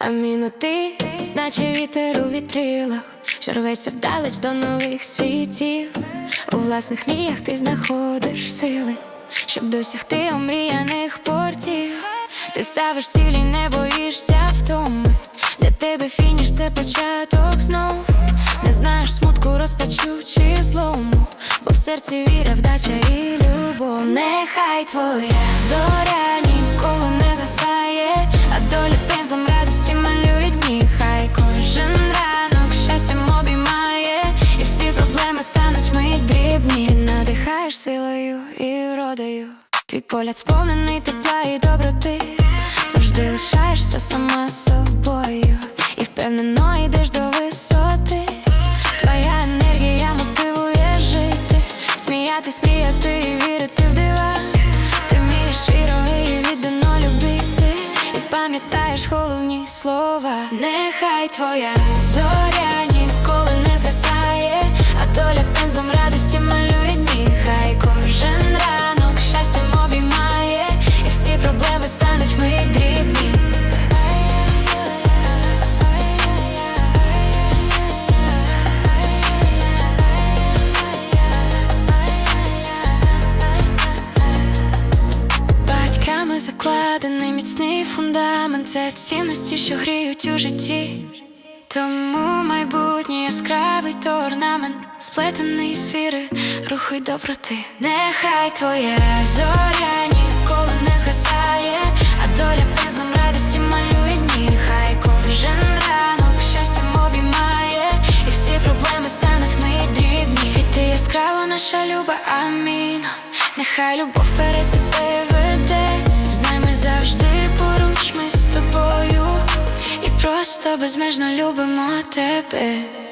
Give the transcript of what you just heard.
Аміно, ти, наче вітер у вітрилах, що рветься вдалеч до нових світів. У власних мріях ти знаходиш сили, щоб досягти омріяних портів. Ти ставиш цілі, не боїшся втоми. Для тебе фініш це початок знов. Не знаєш смутку, розпачу чи злому, бо в серці віра, вдача і любов. Нехай твоя зоря ніколи надихаєш силою і вродою. Твій погляд сповнений тепла і доброти. Завжди лишаєшся сама собою, і впевнено йдеш до висоти. Твоя енергія мотивує жити, сміятись, мріяти і вірити в дива. Ти вмієш щиро і віддано любити, і пам'ятаєш головні слова. Нехай твоя зоря ніколи не згасає, закладений міцний фундамент Це цінності, що гріють у житті. Тому майбутнє яскравий то орнамент, сплетений з віри, руху доброти. Нехай твоя зоря ніколи не згасає, а доля пензлем радості малює дні. Хай кожен ранок щастям обіймає, і всі проблеми стануть мої дрібні. Світи яскраво наша люба, аміно. Нехай любов перед тебе безмежно любимо тебе.